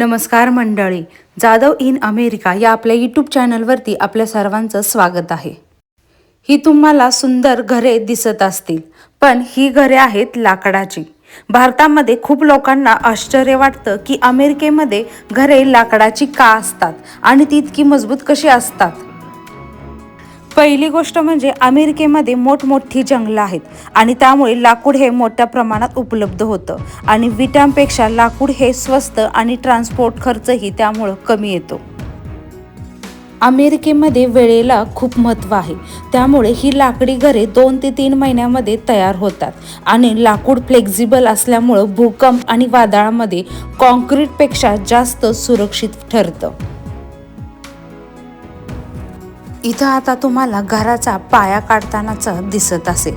नमस्कार मंडळी. Jadhav in America या आपल्या यूट्यूब चॅनलवरती आपल्या सर्वांचं स्वागत आहे. ही तुम्हाला सुंदर घरे दिसत असतील पण ही घरे आहेत लाकडाची. भारतामध्ये खूप लोकांना आश्चर्य वाटतं की अमेरिकेमध्ये घरे लाकडाची का असतात आणि ती इतकी मजबूत कशी असतात? पहिली गोष्ट म्हणजे अमेरिकेमध्ये मोठमोठी जंगलं आहेत आणि त्यामुळे लाकूड हे मोठ्या प्रमाणात उपलब्ध होतं. आणि विटांपेक्षा लाकूड हे स्वस्त आणि ट्रान्सपोर्ट खर्चही त्यामुळं कमी येतो. अमेरिकेमध्ये वेळेला खूप महत्त्व आहे. त्यामुळे ही लाकडी घरे दोन ते तीन महिन्यामध्ये तयार होतात. आणि लाकूड फ्लेक्झिबल असल्यामुळं भूकंप आणि वादळामध्ये कॉन्क्रीटपेक्षा जास्त सुरक्षित ठरतं. इथं आता तुम्हाला घराचा पाया काढतानाचा दिसत असेल.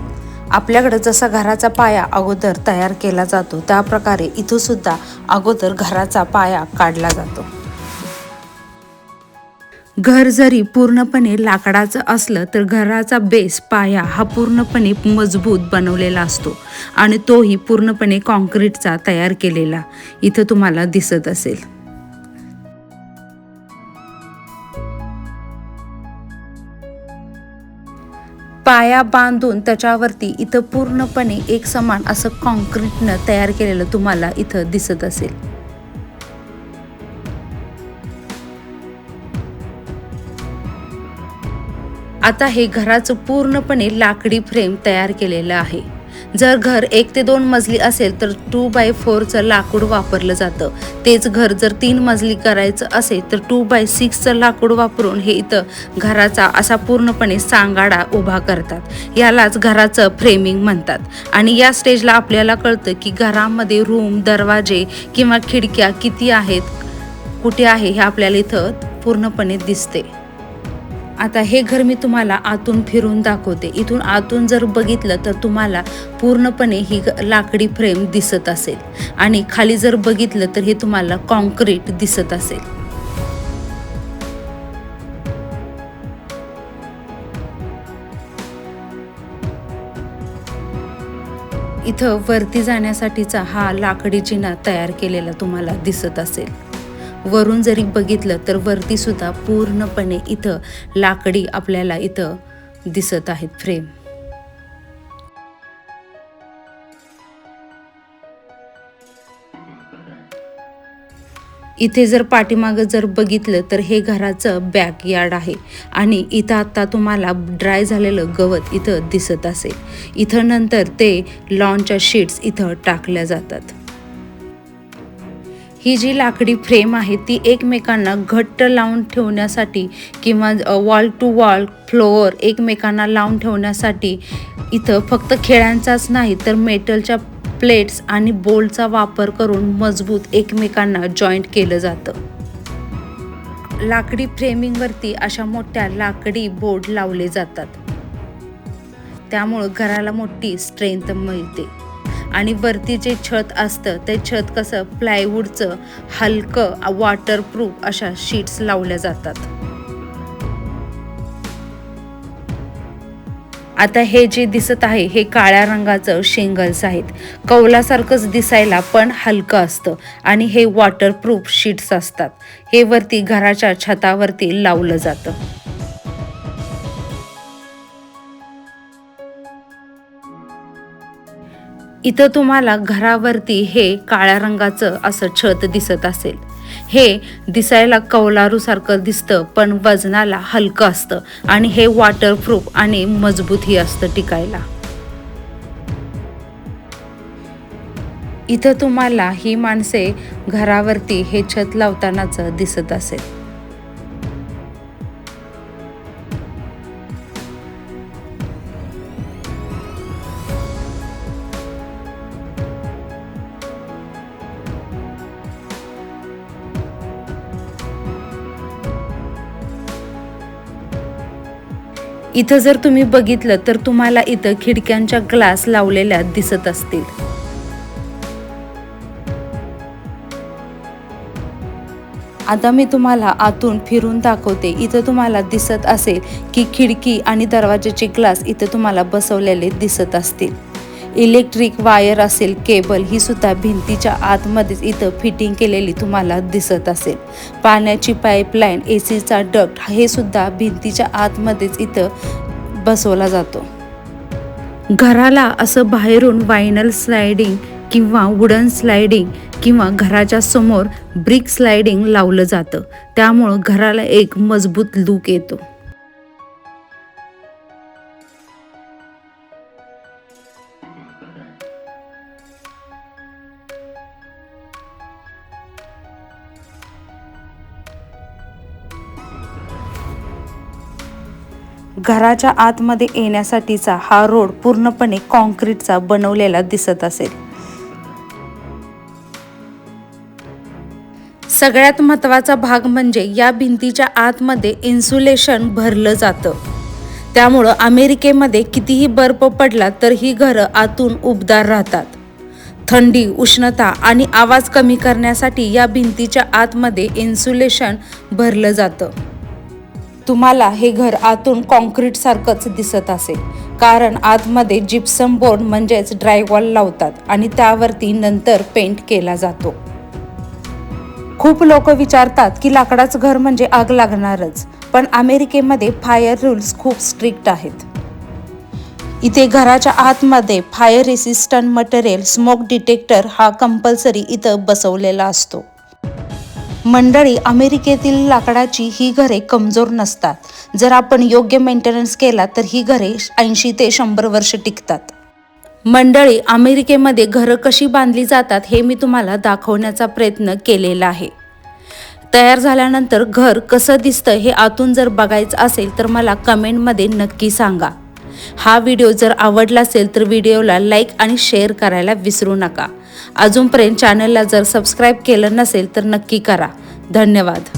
आपल्याकडं जसा घराचा पाया अगोदर तयार केला जातो त्या प्रकारे इथं सुद्धा अगोदर घराचा पाया काढला जातो. घर जरी पूर्णपणे लाकडाचं असलं तर घराचा बेस पाया हा पूर्णपणे मजबूत बनवलेला असतो आणि तोही पूर्णपणे कॉन्क्रीटचा तयार केलेला. इथं तुम्हाला दिसत असेल. पाया बांधून त्याच्यावरती इथं पूर्णपणे एक समान असं कॉन्क्रीटनं तयार केलेलं तुम्हाला इथं दिसत असेल. आता हे घराचं पूर्णपणे लाकडी फ्रेम तयार केलेलं आहे. जर घर एक ते दोन मजली असेल तर टू बाय फोरचं लाकूड वापरलं जातं. तेच घर जर तीन मजली करायचं असेल तर टू बाय सिक्सचं लाकूड वापरून हे इथं घराचा असा पूर्णपणे सांगाडा उभा करतात. यालाच घराचं फ्रेमिंग म्हणतात. आणि या स्टेजला आपल्याला कळतं की घरामध्ये रूम दरवाजे किंवा खिडक्या किती आहेत कुठे आहे हे आपल्याला इथं पूर्णपणे दिसते. आता हे घर मी तुम्हाला आतून फिरून दाखवते. इथून आतून जर बघितलं तर तुम्हाला पूर्णपणे ही लाकडी फ्रेम दिसत असेल. आणि खाली जर बघितलं तर हे तुम्हाला कॉन्क्रीट दिसत असेल. इथं वरती जाण्यासाठीचा हा लाकडी जिना तयार केलेला तुम्हाला दिसत असेल. वरून जरी बघितलं तर वरती सुद्धा पूर्णपणे इथं लाकडी आपल्याला इथं दिसत आहेत फ्रेम. इथे जर पाठीमागं जर बघितलं तर हे घराचं बॅक यार्ड आहे. आणि इथं आता तुम्हाला ड्राय झालेलं गवत इथं दिसत असेल. इथं नंतर ते लॉनच्या शीट्स इथं टाकल्या जातात. ही जी लाकडी फ्रेम आहे ती एकमेकांना घट्ट लावून ठेवण्यासाठी किंवा वॉल टू वॉल फ्लोअर एकमेकांना लावून ठेवण्यासाठी इथं फक्त खेळ्यांचाच नाही तर मेटलच्या प्लेट्स आणि बोलचा वापर करून मजबूत एकमेकांना जॉईंट केलं जातं. लाकडी फ्रेमिंगवरती अशा मोठ्या लाकडी बोर्ड लावले जातात. त्यामुळं घराला मोठी स्ट्रेंथ मिळते. आणि वरती जे छत असतं ते छत कसं प्लायवूडचं हलकं वॉटरप्रूफ अशा शीट्स लावल्या जातात. आता हे जे दिसत आहे हे काळ्या रंगाचं शेंगल्स आहेत. कौलासारखंच दिसायला पण हलकं असतं आणि हे वॉटरप्रूफ शीट्स असतात. हे वरती घराच्या छतावरती लावलं जातं. इथं तुम्हाला घरावरती हे काळ्या रंगाचं असं छत दिसत असेल. हे दिसायला कौलारूसारखं दिसतं पण वजनाला हलकं असतं आणि हे वॉटरप्रूफ आणि मजबूतही असतं टिकायला. इथं तुम्हाला ही माणसे घरावरती हे छत लावतानाच दिसत असेल. इथं जर तुम्ही बघितलं तर तुम्हाला इथं खिडक्यांच्या ग्लास लावलेल्या दिसत असतील. आता मी तुम्हाला आतून फिरून दाखवते. इथं तुम्हाला दिसत असेल की खिडकी आणि दरवाजाचे ग्लास इथं तुम्हाला बसवलेले दिसत असतील. इलेक्ट्रिक वायर असेल केबल ही सुद्धा भिंतीच्या आतमध्येच इथं फिटिंग केलेली तुम्हाला दिसत असेल. पाण्याची पाईपलाईन ए सीचा डक्ट हे सुद्धा भिंतीच्या आतमध्येच इथं बसवला जातो. घराला असं बाहेरून वायनल स्लायडिंग किंवा वुडन स्लायडिंग किंवा घराच्या समोर ब्रिक स्लायडिंग लावलं जातं. त्यामुळं घराला एक मजबूत लूक येतो. घराच्या आतमध्ये येण्यासाठीचा हा रोड पूर्णपणे कॉन्क्रीटचा बनवलेला दिसत असेल. सगळ्यात महत्त्वाचा भाग म्हणजे या भिंतीच्या आतमध्ये इन्सुलेशन भरलं जातं. त्यामुळं अमेरिकेमध्ये कितीही बर्फ पडला तर ही घरं आतून उबदार राहतात. थंडी उष्णता आणि आवाज कमी करण्यासाठी या भिंतीच्या आतमध्ये इन्सुलेशन भरलं जातं. तुम्हाला हे घर आतून कॉन्क्रीट सारखंच दिसत असेल. कारण आतमध्ये जिप्सम बोर्ड म्हणजेच ड्रायवॉल लावतात आणि त्यावरती नंतर पेंट केला जातो. खूप लोक विचारतात की लाकडाचं घर म्हणजे आग लागणारच पण अमेरिकेमध्ये फायर रूल्स खूप स्ट्रिक्ट आहेत. इथे घराच्या आतमध्ये fire resistant material smoke detector हा कंपल्सरी इथं बसवलेला असतो. मंडळी अमेरिकेतील लाकडाची ही घरे कमजोर नसतात. जर आपण योग्य मेंटेनन्स केला तर ही घरे ऐंशी ते शंभर वर्ष टिकतात. मंडळी अमेरिकेमध्ये घरं कशी बांधली जातात हे मी तुम्हाला दाखवण्याचा प्रयत्न केलेला आहे. तयार झाल्यानंतर घर कसं दिसतं हे आतून जर बघायचं असेल तर मला कमेंटमध्ये नक्की सांगा. हा व्हिडिओ जर आवडला असेल तर व्हिडिओला लाईक आणि शेअर करायला विसरू नका. अजूनपर्यंत चॅनलला जर सबस्क्राईब केलं नसेल तर नक्की करा. धन्यवाद.